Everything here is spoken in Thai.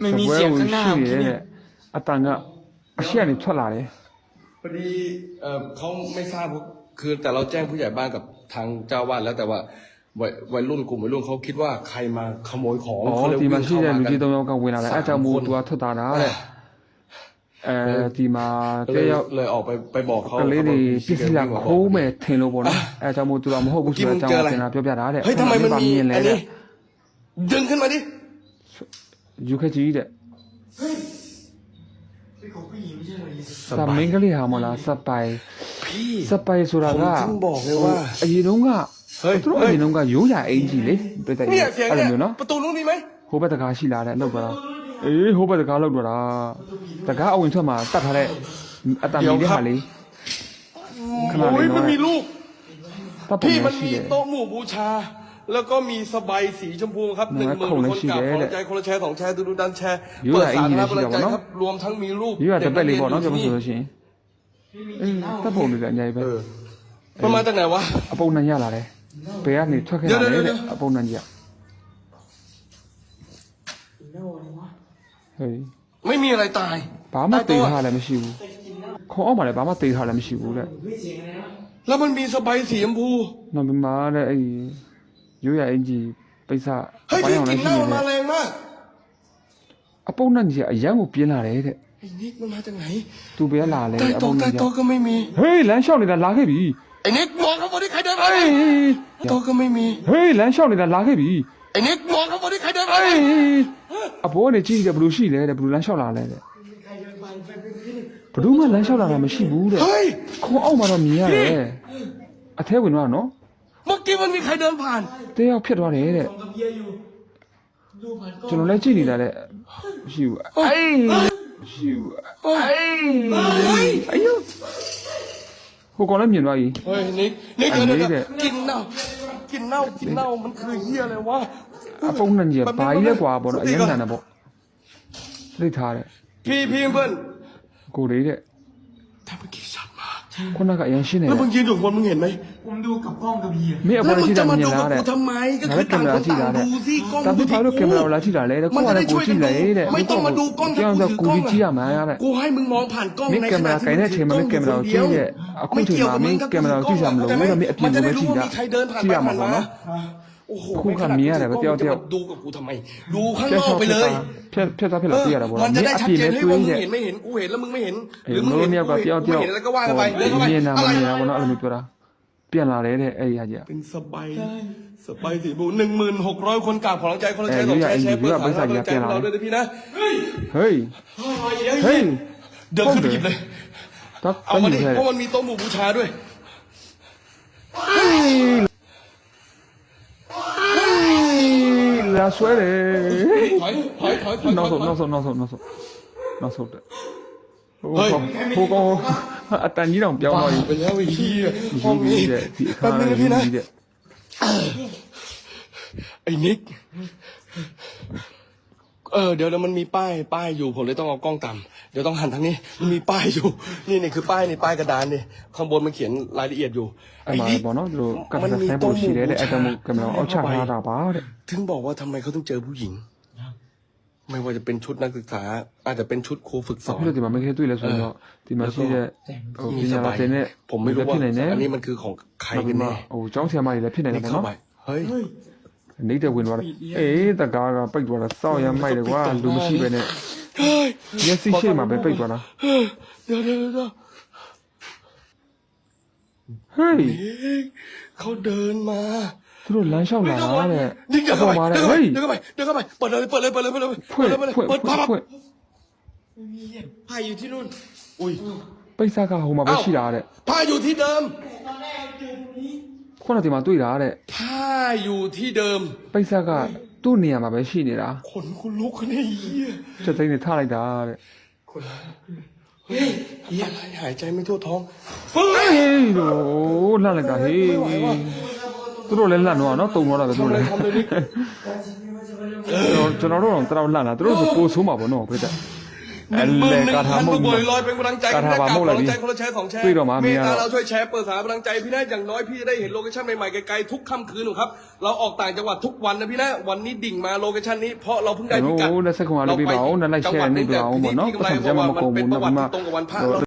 ไม่มีเสียงข้างหน้า ရှိ เมื่อกี้ ရဲ့ เนี่ย အတန်ကအရှိကနေထွက်လာတယ် พอดีเออเขาไม่ทราบว่าคือแต่เราแจ้งผู้ใหญ่บ้านกับทางเจ้าวาดแล้วแต่ว่าวัยวัยรุ่นกลุ่มวัยรุ่นเขาคิดว่าใครมาขโมยของ อ๋อ เขาเลย ဒီ วิ่ မှာ ง ရှိ เข้า တဲ့ มา လူ กั ကြီး น သုံးယောက်ကဝင်လာတယ်အဲအကြောင့်မို့ สามคน သူကထွက်တာလားတဲ့အဲဒီမှာ ก็ တ เลย ယောက် เลยออกไปไปบอกเขา ကလေးတွေပ เขา စ္စည်းလာ บอก ခိုးမယ်ထင်လို့ပေါ့နော်အဲအကြောင့်မို့သူကမဟုတ်ဘူးဆိုတဲ့အကြောင်းကိုသင်တာပြောပြတာတဲ့ เฮ้ยทำไมมันมี မြင်လဲ อัน တဲ့ นี้ดึงขึ้นมาดิ ယူခက်ကြီးတဲ့ เป็นของผู้หญิงไม่ใช่เหรอ စမင်းကလေးဟာမလားစပိုင် พี่ စပိုင်ဆိုတာ ผม က ถึงบอกเลยว่า အရင်တုန်းက เฮ้ย သူတို့အရင်တုန်းကရိုးရာအင်ကြီးလေပြတ်တယ် เนี่ยเสียง အဲ့ เนี่ လို ย မျိုးနော် ประตูนู้นมีไหม ဟိုဘက်တကားရှိလာတဲ့လောက်တော့အေးဟိုဘက်တကားလောက်တော့တာတကားအဝင်ထွက်မှာတတ်ထားတဲ့အတံမီတဲ့ဟာလေး ขนาด โอ้ย เล็กน้อย มันมีลูก တတ်ပုံ พี่ ရ มัน ရှိ มี တယ် โต๊ะหมู่บูชา แล้วก็มีสบายสีชมพูครับหนึ่งหมื่นคนกับขอใจคนละแชร์สองแชร์ดูดูดันแชร์เปิดสารรับกลังใจครับรวมทั้งมีรูปเด็กนักเรียนอยู่ที่นี่ถ้าผมเดือดใหญ่ไปมันมาจากไหนวะอปูนันยาอะไรเปียนี่ทั่วแค่ไหนเลยอปูนันยาเฮ้ยไม่มีอะไรตายป้ามาตีหาอะไรไม่ชิวเขาออกมาเลยบ้ามาตีหาอะไรไม่ชิวเลยแล้วมันมีสบายสีชมพูนั่นเป็นมาเลยไอ้ င်း พี่ အောင် ก လ ลิน ည်း เห ရှိ ล้า နေ มา တယ် แรงมาก အပုံနဲ့ကြီးအရန်ကိုပြင်းလာတယ်တဲ့ ไอ้นิกมันมาจากไหน သူဘယ်လာလဲ ใต้ အ โต๊ะ ပုံ ใต้ နဲ့ကြီး โต๊ะก็ไม่มี ဟေးလမ်းလျှောက်နေတာလာခဲ့ပြီ ไอ้นิกมองข้างบนที่ใครเดินมา ဟေး โต๊ะก็ไม่มี ဟေးလမ်းလျှောက်နေတာလာခဲ့ပြီ ไอ้นิกมองข้างบนที่ใครเดินมา အေးအပေါ်ကနေကြည့်တယ်ဘယ်လိုရှိလဲတဲ့ဘယ်လိုလမ်းလျှောက်လာလဲတဲ့ ใครเดินไปไปไปไปนี่ ဘယ်သူမှလမ်းလျှောက်လာတာမရှိဘူးတဲ့ เฮ้ย ခေါင်းအောက်မှာတော့မြင်ရတယ်အထဲဝင်တော့နော် เมื่อ กี้มันมีใครเดินผ่าน တယောက်ဖြစ်သွားတယ်တဲ့ ส่งกับเบียร์อยู่ ดูผ่านกล้อง ကျွန်တော်လည်းကြည့်နေတာတဲ့မရှိဘူးအေးမရှိဘူးအေးအယုဟိုကောင်လည်းမြင်သွားပြီ เฮ้ยนิกนิก อัน เดี๋ยว นี้ เดี๋ยว เนี่ย กินเน่ากินเน่ากินเน่ามันคือเหี้ยอะไรวะ အပုံနဲ့ကြီးဘာကြီးလဲကွာပေါ့နော်အရင်ကတည်းကပေါ့လိတ်ထားတဲ့ พี่พี่เพื่อน ကိုလေးတဲ့ แต่เมื่อกี้ คนน่ะก็ยังชื่อไหนแล้วมึงยืนอยู่คนมึงเห็นไหมผมดูกับกล้องกับเบียร์ไม่เอาคนที่ดันเนี่ยนะแหละทำไมก็คือต่างคนต่างดูสิกล้องดูที่กูแต่เราละที่ไหนแล้วกูอะไรกูที่ไหนเนี่ยไม่ต้องมาดูกล้องถ้ากูถือกล้องอ่ะกูให้มึงมองผ่านกล้องในขณะที่มึงถือกล้องอยู่คนเดียวไม่เกี่ยวกับมึงก็คือกล้องมันจะได้รู้ว่ามีใครเดินผ่านไปผ่านมา โอ้โหคู่คำนี้อะไรวะเตี้ยวเตี้ยวดูกับกูทำไม ดูข้างนอกไปเลยเพี้ยวเพี้ยวเพลเที่ยวอะไรบ้างมันจะได้ชัดเจนให้ว่าเห็นไม่เห็นกูเห็นแล้วมึงไม่เห็นหรือมึงเห็นกูเห็นกูเห็นแล้วก็ว่ากันไปเรื่องอะไรอะไรนะวันนั้นอะไมีตัวละเปลี่ยนอะไรเนี่ยไอ้ยาเจียเป็นสบายสบายสีบูหนึ่งหมื่นหกร้อยคนกราบขอรังใจคนรังใจของใชร์ชร์เพื่อขายรังใจเราด้วยนะพี่นะเฮ้ยเฮ้ยเดินขึ้นไปหยิบเลยเอามาดิเพราะมันมีโต๊ะหมู่บูชาด้วย ဒါဆွဲတယ်ဟိုင်းဟိုင်းဟိုင်းနောက်ဆုံးနောက်ဆုံးနောက်ဆုံးနောက်ဆုံးနောက်ဆုံးတဲ့ဟိုဟိုကောအတန်ကြီးတော့ပြောင်းသွားပြီဘယ်လိုကြီးဟောမင်းဒီအခါကြီးတဲ့အိနိက เออเดี๋ยวเดี๋วมันมีป้ายป้ายอยู่ผมเลยต้องเอากล้องต่ำเดี๋ยวต้องหันทางนี้มันมีป้ายอยู่ นี่นี่คือป้ายในป้ายกระดานนี่ข้างบนมันเขียนรายละเอียดอยู่ไอ้บอห Ama bueno, lo que มัน se มี hace ต้ม por หมู Chile es como que me lo hago charlar าเลยถึงบอกว่าทำไมเขาต้องเจอผู้หญิง ไม่ว่าจะเป็นชุดนักศึกษา อาจจะเป็นชุดครูฝึกสอน Pero te mames que tú y le sueldo. Te imaginas que o มีส piña บา la ย tiene. ผมไม่รู้ว่าอันนี้มันคือของใครกันแน่โอ้เจ้ chao se llama y la piña, นี่เข้าไป ¿no? เนาะเฮ้ย နေတဲ့ဝင်သွားတယ်အေးတကားကပိတ်သွားတာစောက်ရမ်းမိုက်တယ်ကွာလူမရှိပဲနဲ့ เฮ้ย မျက်စိရှိမှပဲပိတ်သွားတာ เฮ้ยเดี๋ยวเดี๋ยวเดี๋ยว ဟေး เฮ้ยเขาเดินมา သူတို့လမ်းလျှောက်လာတာတဲ့ นี่เดินเข้า ပေါ် ไป မှာတဲ့ เดิน ဟေး เข้าไปเดินเข้าไปเปิดเลยเปิดเลยเปิดเลยเปิดเลย ဖွင့် เปิดเลย ဖွင့် เปิด ဖွင့် ปั๊บ ဖွင့် ไม่มีเหี้ยไพ่อยู่ที่นู่น อุ้ย ပိတ်ဆက်ကဟိုမှာပဲရှိတာတဲ့ ผ้าอยู่ที่เดิม ตอนแรกเจอตรงนี้ ခုနကဒီမှာတွေ့တာတဲ့ ผ้าอยู่ที่เดิม ပိတ်ဆက်ကသူ့နေရာမှာပဲရှိနေတာ ขนกูลุกเนี่ยไอ้เหี้ย ချက်သိမ်းနေထားလိုက်တာတဲ့ เฮ้ยอะไรหายใจไม่ทั่วท้อง ဟေးလို့လှလိုက်တာဟေးသူတို့လည်းလှတော့နော်တုံတော့တာပဲသူတို့လည်း ทำเลยนิก ကျွန်တော်ကျွန်တော်တို့တော့တော်တော်လှလာသူတို့ဆိုပိုဆိုးမှာပေါ့နော်ပြတဲ့ หนึ่งหมื่นหนึ่งพันအဲ့လေลูกบอลลอยเป็นกำลังใจกาถาพี่นะบากับมุกเลยกำลังใจพี่คนละแชร์สองแชร์พี่ดอกไม้เมมีตอะตาเราช่วยแชร์เปิดสากำลังใจพี่นะอย่างน้อยพี่จะได้เห็นโลเคชั่นใหม่ๆไกลๆทุกค่ำคืนหนูครับเราออกต่างจังหวัดทุกวันนะพี่นะวันนี้ดิ่งมาโลเคชั่นนี้เพราะเราเพิ่งได้พิกัดโอ้แล้วสักคนมาลูกพี่เบานั่นไล่แชร์นี่เบาหมดเนาะพี่กำไรก็สนใจบอกมาว่ามาโกมันงเป็นบุญประวันะติพี่มาตรงกับวันพระ